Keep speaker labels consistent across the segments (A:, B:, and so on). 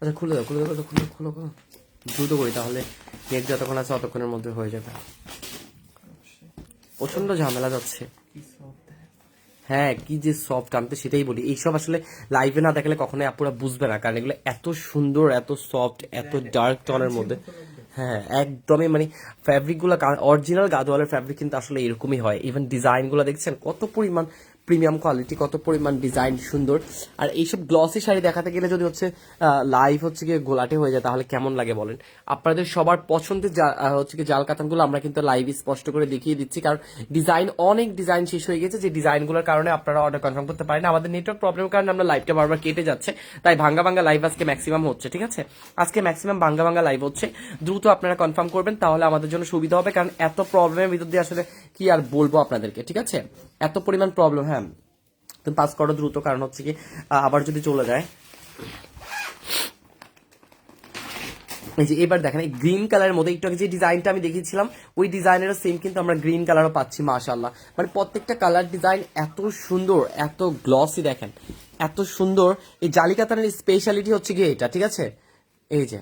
A: আচ্ছা খুলে দাও খুলে দাও খুলে খুলে খোলো দ্রুত করি তাহলে নেট যতক্ষণ আছে ততক্ষণের মধ্যে হয়ে যাবে। প্রচণ্ড ঝামেলা যাচ্ছে। হ্যাঁ কি যে সফট আমি তো সেটাই বলি। এইসব আসলে লাইভে না দেখলে কখনোই আপুরা বুঝবে না কারণ এগুলো এত সুন্দর এত সফট এত ডার্ক টনের মধ্যে। হ্যাঁ একদমই মানে ফ্যাব্রিকগুলো অরিজিনাল গাদোয়ালের ফ্যাব্রিক কিন্তু আসলে এরকমই হয়। ইভেন ডিজাইনগুলো দেখছেন কত পরিমাণ প্রিমিয়াম কোয়ালিটি, কত পরিমাণ ডিজাইন সুন্দর। আর এইসব গ্লসি শাড়ি দেখাতে গেলে যদি হচ্ছে লাইভ হচ্ছে গিয়ে গোলাটে হয়ে যায়, তাহলে কেমন লাগে বলেন? আপনাদের সবার পছন্দের হচ্ছে কি জাল কাতানগুলো আমরা কিন্তু লাইভ স্পষ্ট করে দেখিয়ে দিচ্ছি, কারণ ডিজাইন অনেক ডিজাইন শেষ হয়ে গেছে, যে ডিজাইনগুলোর কারণে আপনারা অর্ডার কনফার্ম করতে পারেন। আমাদের নেটওয়ার্ক প্রবলেমের কারণে আমরা লাইভটা বারবার কেটে যাচ্ছে, তাই ভাঙ্গা ভাঙ্গা লাইভ আজকে ম্যাক্সিমাম হচ্ছে, ঠিক আছে? আজকে ম্যাক্সিমাম ভাঙ্গা ভাঙ্গা লাইভ হচ্ছে। দ্রুত আপনারা কনফার্ম করবেন, তাহলে আমাদের জন্য সুবিধা হবে, কারণ এত প্রবলেমের ভিতর দিয়ে আসলে কি আর বলব আপনাদেরকে, ঠিক আছে? এত পরিমাণ প্রবলেম হ্যাঁ। তুমি পাস করো, দ্রুত। কারণ হচ্ছে কি আবার যদি চলে যায়। এই যে এবার দেখেন, এই গ্রিন কালারের মধ্যে একটু যে ডিজাইনটা আমি দেখিয়েছিলাম, ওই ডিজাইনের সেম কিন্তু আমরা গ্রিন কালারও পাচ্ছি মাশাল্লাহ মানে প্রত্যেকটা কালার ডিজাইন এত সুন্দর, এত গ্লসি দেখেন। এত সুন্দর, এই জালিকাতানের স্পেশালিটি হচ্ছে কি এটা, ঠিক আছে? এই যে।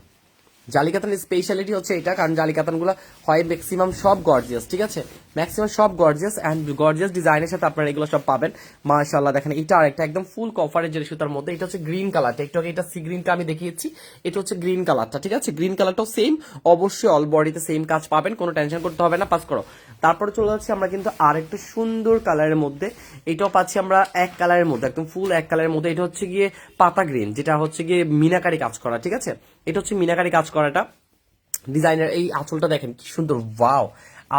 A: জালিকাতানের স্পেশালিটি হচ্ছে এটা, কারণ জালিকাতানগুলো হয় ম্যাক্সিমাম সব গর্জিয়াস ঠিক আছে? ম্যাক্সিমাম সব গর্জিয়াস অ্যান্ড গর্জিয়াস ডিজাইনের সাথে আপনারা এগুলো সব পাবেন। মাশাল্লাহ দেখেন, এটা আরেকটা একদম ফুল কভারের যে সুতার মধ্যে। এটা হচ্ছে গ্রিন কালারটা একটু আগে এটা সি গ্রিনটা আমি দেখিয়েছি। এটা হচ্ছে গ্রিন কালারটা ঠিক আছে? গ্রিন কালারটাও সেম অবশ্যই অল বডিতে সেম কাজ পাবেন, কোনো টেনশন করতে হবে না পাস করো। তারপরে চলে যাচ্ছি আমরা কিন্তু আর আরেকটা সুন্দর কালারের মধ্যে। এটাও পাচ্ছি আমরা এক কালারের মধ্যে, একদম ফুল এক কালারের মধ্যে। এটা হচ্ছে গিয়ে পাতা গ্রিন যেটা হচ্ছে গিয়ে মিনাকারি কাজ করা, ঠিক আছে? এটা হচ্ছে মিনাকারি কাজ করাটা। ডিজাইনার এই আঁচলটা দেখেন, কি সুন্দর, ওয়াও!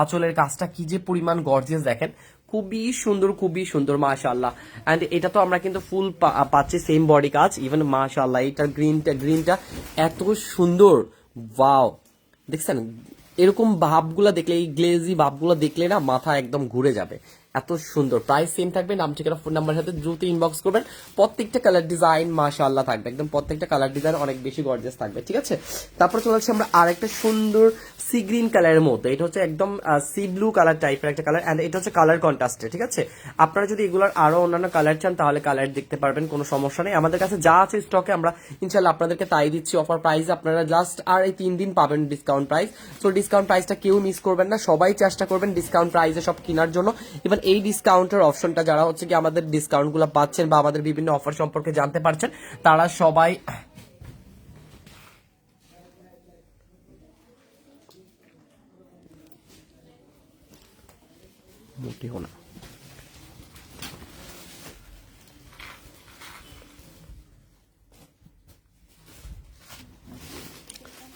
A: আঁচলের কাজটা কি যে পরিমাণ গর্জিয়াস দেখেন। খুবই সুন্দর খুবই সুন্দর, মাশাআল্লাহ। এন্ড এটা তো আমরা কিন্তু ফুল পাচ্ছি সেম বডি কাজ ইভেন মাশাআল্লাহ এটা গ্রিনটা গ্রিনটা এত সুন্দর, ওয়াও! দেখছেন? এরকম ভাবগুলো দেখলে, এই গ্লেজি ভাবগুলো দেখলে না মাথা একদম ঘুরে যাবে। এত সুন্দর। প্রাইস সেম থাকবে, নাম ঠিকানা ফোন নাম্বারের সাথে দ্রুত ইনবক্স করবেন। প্রত্যেকটা কালার ডিজাইন মাশাআল্লাহ থাকবে। একদম প্রত্যেকটা কালার ডিজাইন অনেক বেশি গর্জিয়াস থাকবে, ঠিক আছে? তারপর চলে যাচ্ছি আমরা আরেকটা সুন্দর সি গ্রিন কালারের মধ্যে। এটা হচ্ছে একদম সি ব্লু কালার টাইপের একটা কালার অ্যান্ড এটা হচ্ছে কালার কন্ট্রাস্টে ঠিক আছে? আপনারা যদি এগুলোর আরও অন্যান্য কালার চান, তাহলে কালার দেখতে পারবেন, কোনো সমস্যা নেই। আমাদের কাছে যা আছে স্টকে আমরা ইনশাল্লাহ আপনাদেরকে তাই দিচ্ছি অফার প্রাইস আপনারা জাস্ট আর এই তিন দিন পাবেন ডিসকাউন্ট প্রাইস সো ডিসকাউন্ট প্রাইসটা কেউ মিস করবেন না। সবাই চেষ্টা করবেন ডিসকাউন্ট প্রাইসে সব কেনার জন্য। ইভেন এই ডিসকাউন্টের অপশনটা যারা হচ্ছে কি আমাদের ডিসকাউন্টগুলো পাচ্ছেন বা আমাদের বিভিন্ন অফার সম্পর্কে জানতে পারছেন, তারা সবাই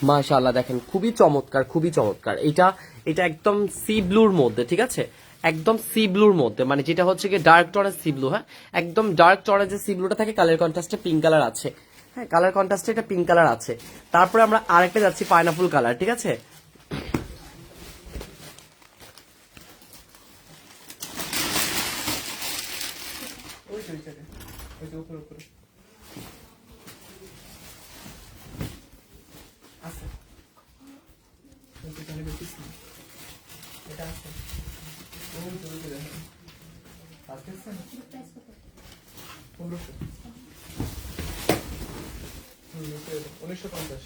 A: মাশাআল্লাহ, দেখেন, খুবই চমৎকার খুবই চমৎকার। এটা এটা একদম সি ব্লুর মধ্যে, ঠিক আছে? একদম সি ব্লুর মধ্যে মানে যেটা হচ্ছে কি ডার্ক টরেজ সি ব্লু হ্যাঁ? একদম ডার্ক টরের যে সি ব্লুটা থাকে কালার কন্ট্রাস্টে পিঙ্ক কালার আছে। হ্যাঁ কালার কন্ট্রাস্টে এটা পিঙ্ক কালার আছে। তারপরে আমরা আরেকটা যাচ্ছি পাইনাপল কালার ঠিক আছে?
B: ওই তো ওই জায়গায় ওই যে উপরে উপরে আছে ওই তো তাহলে বেশি ছিল। এটা আছে ওই তো ওই যে দেখেন আজকে আছে না পনেরোশো হুম, নিচে উনিশশো পঞ্চাশ।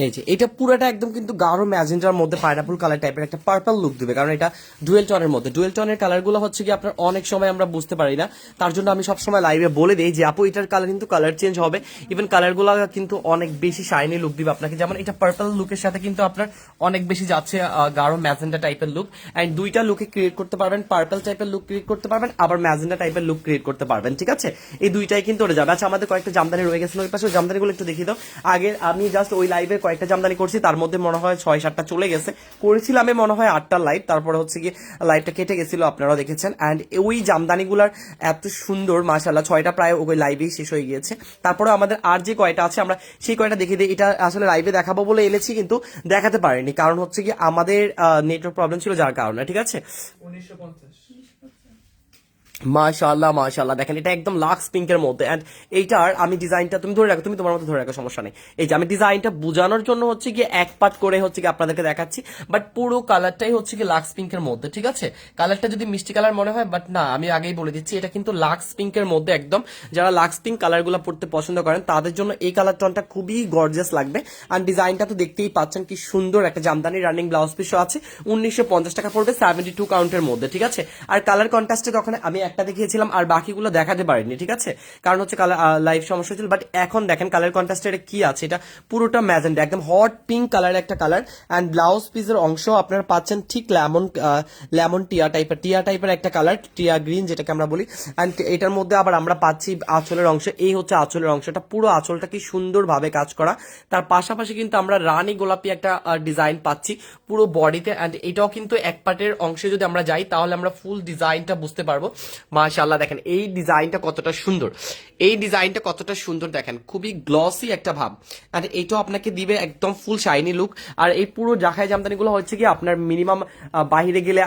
A: এই যে, এটা পুরোটা একদম কিন্তু গাঢ় ম্যাজেন্টার মধ্যে পাইনাপল কালার টাইপের একটা পার্পল লুক দিবে। কারণ এটা ডুয়েল টনের মধ্যে। ডুয়েল টনের কালারগুলো হচ্ছে কি আপনার অনেক সময় আমরা বুঝতে পারি না। তার জন্য আমি সবসময় লাইভে বলে দিই যে, আপু, এটার কালার কিন্তু কালার চেঞ্জ হবে। ইভেন কালারগুলো কিন্তু অনেক বেশি শাইনি লুক দিবে আপনাকে। যেমন এটা পার্পল লুকের সাথে কিন্তু আপনার অনেক বেশি যাচ্ছে গাঢ় ম্যাজেন্টা টাইপের লুক অ্যান্ড দুইটা লুকে ক্রিয়েট করতে পারবেন। পার্পল টাইপের লুক ক্রিয়েট করতে পারবেন, আবার ম্যাজেন্টা টাইপের লুক ক্রিয়েট করতে পারবেন। ঠিক আছে? এই দুইটাই কিন্তু ওরে যাবে আচ্ছা আমাদের কয়েকটা জামদানি রয়ে গেছে। ওই পাশে জামদানিগুলো একটু দেখিয়ে দাও। আগে আমি জাস্ট ওই লাইভে কয়েকটা জামদানি করছি, তার মধ্যে মনে হয় ছয়, সাতটা চলে গেছে। করেছিলাম মনে হয় আটটা লাইভ তারপরে হচ্ছে গিয়ে লাইভটা কেটে গেছিল আপনারা দেখেছেন। অ্যান্ড ওই জামদানিগুলার এত সুন্দর মাশাল্লাহ ছয়টা প্রায় ওই লাইভেই শেষ হয়ে গিয়েছে। তারপরে আমাদের আর যে কয়টা আছে, আমরা সেই কয়টা দেখে দিই। এটা আসলে লাইভে দেখাবো বলে এনেছি, কিন্তু দেখাতে পারিনি। কারণ হচ্ছে কি আমাদের নেটওয়ার্ক প্রবলেম ছিল যার কারণে, ঠিক আছে?
B: উনিশশো পঞ্চাশ।
A: মাশাআল্লাহ মাশাআল্লাহ। দেখেন, এটা একদম লাক্স পিঙ্কের মধ্যে। এন্ড এইটার আমি ডিজাইনটা তুমি ধরে রাখো, তুমি তোমার মতো ধরে রাখো, সমস্যা নেই। এই যে আমি ডিজাইনটা বোঝানোর জন্য হচ্ছে কি এক পার্ট করে হচ্ছে কি আপনাদেরকে দেখাচ্ছি। বাট পুরো কালারটাই হচ্ছে কি লাক্স পিঙ্কের মধ্যে, ঠিক আছে? কালারটা যদি মিষ্টি কালার মনে হয় বাট না, আমি আগেই বলে দিচ্ছি, এটা কিন্তু লাক্স পিঙ্কের মধ্যে একদম। যারা লাক্স পিঙ্ক কালারগুলো পড়তে পছন্দ করেন, তাদের জন্য এই কালার টোনটা খুবই গর্জিয়াস লাগবে। আর ডিজাইনটা তো দেখতেই পাচ্ছেন কি সুন্দর একটা জামদানি রানিং ব্লাউজ পিসও আছে। উনিশশো পঞ্চাশ টাকা পড়বে সেভেন্টি টু কাউন্টের মধ্যে, ঠিক আছে? আর কালার কন্ট্রাস্টে তখন আমি একটা দেখিয়েছিলাম, আর বাকিগুলো দেখাতে পারিনি, ঠিক আছে? কারণ হচ্ছে কালার লাইভ সমস্যা ছিল বাট এখন দেখেন কালার কন্ট্রাস্টে এটা কি আছে, এটা পুরোটা ম্যাজেন্ডা একদম হট পিঙ্ক কালার একটা কালার অ্যান্ড ব্লাউজ পিসের অংশ আপনারা পাচ্ছেন ঠিক লেমন লেমন টিয়া টাইপের টিয়া টাইপের একটা কালার টিয়া গ্রিন যেটাকে আমরা বলি অ্যান্ড এটার মধ্যে আবার আমরা পাচ্ছি আঁচলের অংশ, এই হচ্ছে আঁচলের অংশটা, পুরো আঁচলটা কি সুন্দরভাবে কাজ করা, তার পাশাপাশি কিন্তু আমরা রানী গোলাপি একটা ডিজাইন পাচ্ছি পুরো বডিতে অ্যান্ড এটাও কিন্তু এক পার্টের অংশে যদি আমরা যাই, তাহলে আমরা ফুল ডিজাইনটা বুঝতে পারব। মাশাআল্লাহ, দেখেন, এই ডিজাইনটা কতটা সুন্দর। এই ডিজাইনটা কতটা সুন্দর, দেখেন, খুবই গ্লসি একটা ভাব। আর এইটাও আপনাকে দিবে একদম ফুল শাইনি লুক আর এই পুরো জাখায় জামদানিগুলো হচ্ছে কি, আপনার মিনিমাম বাইরে গেলে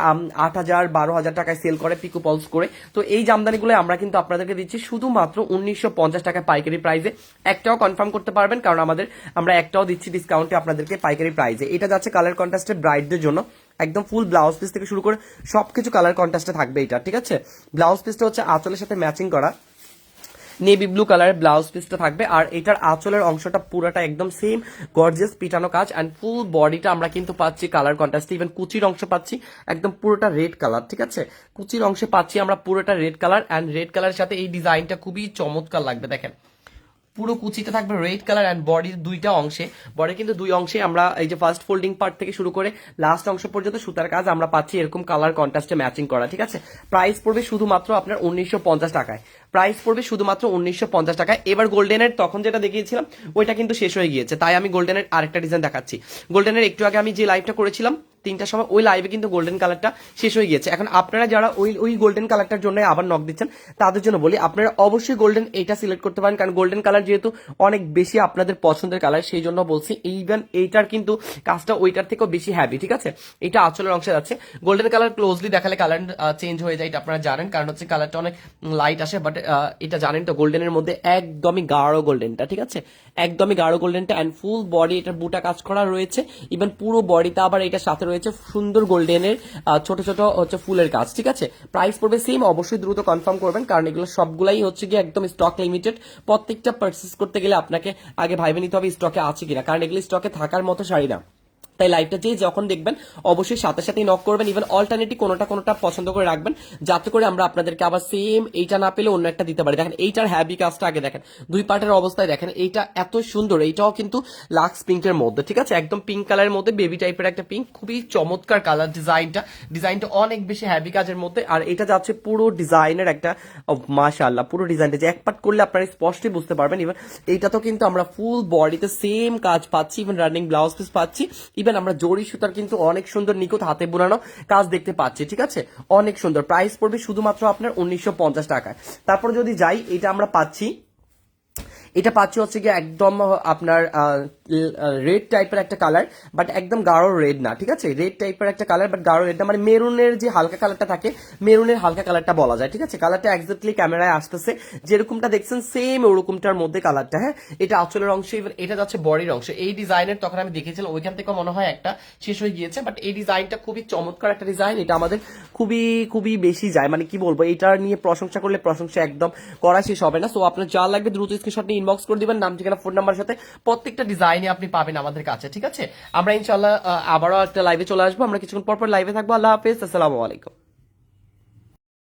A: আট হাজার, বারো হাজার টাকায় সেল করে পিকো পলস করে। তো এই জামদানিগুলো আমরা কিন্তু আপনাদেরকে দিচ্ছি শুধুমাত্র উনিশশো পঞ্চাশ টাকায় পাইকারি প্রাইসে একটাও কনফার্ম করতে পারবেন, কারণ আমাদের, আমরা একটাও দিচ্ছি ডিসকাউন্টে আপনাদেরকে পাইকারি প্রাইসে এটা যাচ্ছে কালার কন্ট্রাস্টের ব্রাইডদের জন্য। একদম ফুল ব্লাউজ পিস থেকে শুরু করে সবকিছু কালার কন্ট্রাস্টে থাকবে এটা, ঠিক আছে? ব্লাউজ পিসটা হচ্ছে আঁচলের সাথে ম্যাচিং করা। নেভি ব্লু কালারের ব্লাউজ পিসটা থাকবে। আর এটার আঁচলের অংশটা পুরোটা একদম সেম গর্জিয়াস পিটানো কাজ অ্যান্ড ফুল বডিটা আমরা কিন্তু পাচ্ছি কালার কন্ট্রাস্ট ইভেন কুচির অংশ পাচ্ছি, একদম পুরোটা রেড কালার ঠিক আছে? কুচির অংশে পাচ্ছি আমরা পুরোটা রেড কালার অ্যান্ড রেড কালারের সাথে এই ডিজাইনটা খুবই চমৎকার লাগবে, দেখেন। পুরো কুচিতে থাকবে রেড কালার অ্যান্ড বডির দুইটা অংশে। বডি কিন্তু দুই অংশে আমরা এই যে ফার্স্ট ফোল্ডিং পার্ট থেকে শুরু করে লাস্ট অংশ পর্যন্ত সুতার কাজ আমরা পাচ্ছি এরকম কালার কন্ট্রাস্টে ম্যাচিং করা, ঠিক আছে? প্রাইস পড়বে শুধুমাত্র আপনার উনিশশো পঞ্চাশ টাকায়। প্রাইস পড়বে শুধুমাত্র উনিশশো পঞ্চাশ টাকায়। এবার গোল্ডেনের তখন যেটা দেখিয়েছিলাম, ওইটা কিন্তু শেষ হয়ে গিয়েছে। তাই আমি গোল্ডেনের আরেকটা ডিজাইন দেখাচ্ছি। গোল্ডেনের একটু আগে আমি যে লাইভটা করেছিলাম তিনটার সময় ওই লাইভে কিন্তু গোল্ডেন কালারটা শেষ হয়ে গিয়েছে। এখন আপনারা যারা ওই ওই গোল্ডেন কালারটার জন্য আবার নক দিচ্ছেন, তাদের জন্য বলি, আপনারা অবশ্যই গোল্ডেন এইটা সিলেক্ট করতে পারেন, কারণ গোল্ডেন কালার যেহেতু অনেক বেশি আপনাদের পছন্দের কালার সেই জন্য বলছি ইভেন এইটার কিন্তু কাজটা ওইটার থেকেও বেশি হ্যাভি ঠিক আছে? এটা আঁচলের অংশে যাচ্ছে গোল্ডেন কালার ক্লোজলি দেখালে কালার চেঞ্জ হয়ে যায়, এটা আপনারা জানেন, কারণ হচ্ছে কালারটা অনেক লাইট আসে বাট এটা জানেন তো গোল্ডেনের মধ্যে একদমই গাঢ় গোল্ডেনটা ঠিক আছে? একদমই গাঢ় গোল্ডেনটা অ্যান্ড ফুল বডি এটার বুটা কাজ করা রয়েছে। ইভেন পুরো বডিটা আবার এটার সাথে রয়েছে। সুন্দর গোল্ডেনের ছোট ছোট হচ্ছে ফুলের গাছ, ঠিক আছে? প্রাইস পড়বে সেম অবশ্যই দ্রুত কনফার্ম করবেন, কারণ এগুলো সবগুলাই হচ্ছে গিয়ে একদম স্টক লিমিটেড প্রত্যেকটা পার্চেস করতে গেলে আপনাকে আগে ভাইবে নিতে হবে স্টকে আছে কিনা, কারণ এগুলো স্টকে থাকার মতো শাড়ি না। তাই লাইভটা যে যখন দেখবেন, অবশ্যই সাথে সাথে নক করবেন ইভেন অল্টারনেটিভ কোনোটা কোনোটা পছন্দ করে রাখবেন, যাতে করে আমরা আপনাদেরকে আবার সেম এইটা না পেলে অন্য একটা দিতে পারি। দেখেন, এইটার হ্যাভি কাজটা আগে দেখেন, দুই পার্টের অবস্থায় দেখেন, এইটা এত সুন্দর, এইটাও কিন্তু লাক্স পিঙ্কের মধ্যে, ঠিক আছে? একদম পিঙ্ক কালারের মধ্যে বেবি টাইপের একটা পিঙ্ক খুবই চমৎকার কালার ডিজাইনটা ডিজাইনটা অনেক বেশি হ্যাভি কাজের মধ্যে, আর এটা যাচ্ছে পুরো ডিজাইনের একটা মাশাআল্লাহ, পুরো ডিজাইনটা যে এক পার্ট করলে আপনারা স্পষ্টই বুঝতে পারবেন ইভেন এইটা তো কিন্তু আমরা ফুল বডিতে সেম কাজ পাচ্ছি ইভেন রানিং ব্লাউজ পিস পাচ্ছি ইভেন আমরা জরি সুতার কিন্তু অনেক সুন্দর নিখুঁত হাতে বোনানো কাজ দেখতে পাচ্ছি, ঠিক আছে? অনেক সুন্দর। প্রাইস পড়বে শুধুমাত্র আপনার উনিশশো পঞ্চাশ টাকায়। তারপর যদি যাই, এটা আমরা পাচ্ছি। এটা পাচ্ছি হচ্ছে গিয়ে একদম আপনার রেড টাইপের একটা কালার বাট একদম গাঢ় রেড না, ঠিক আছে? রেড টাইপের একটা কালার বাট গাঢ় রেড না মানে মেরুনের যে হালকা কালারটা থাকে, মেরুনের হালকা কালারটা বলা যায়, ঠিক আছে? কালারটা এক্সাক্টলি ক্যামেরায় আসতেছে, যেরকমটা দেখছেন সেম ওরকমটার মধ্যে কালারটা হ্যাঁ? এটা আঁচলের অংশ এবার এটা যাচ্ছে বডির অংশ। এই ডিজাইনের তখন আমি দেখেছিলাম, ওইখান থেকে মনে হয় একটা শেষ হয়ে গিয়েছে বাট এই ডিজাইনটা খুবই চমৎকার একটা ডিজাইন এটা আমাদের খুবই খুবই বেশি যায়। মানে কি বলব, এটা নিয়ে প্রশংসা করলে প্রশংসা একদম করা শেষ হবে না। সো আপনার যা লাগবে দ্রুত স্ক্রিনশট নিয়ে ইনবক্স করে দিবেন, নাম, ঠিকানা ফোন নাম্বার সাথে প্রত্যেকটা ডিজাইনে আপনি পাবেন আমাদের কাছে, ঠিক আছে? আমরা ইনশাল্লাহ আবারও একটা লাইভে চলে আসব। আমরা কিছুক্ষণ পর পর লাইভে থাকব। আল্লাহ হাফেজ, আসসালামু আলাইকুম।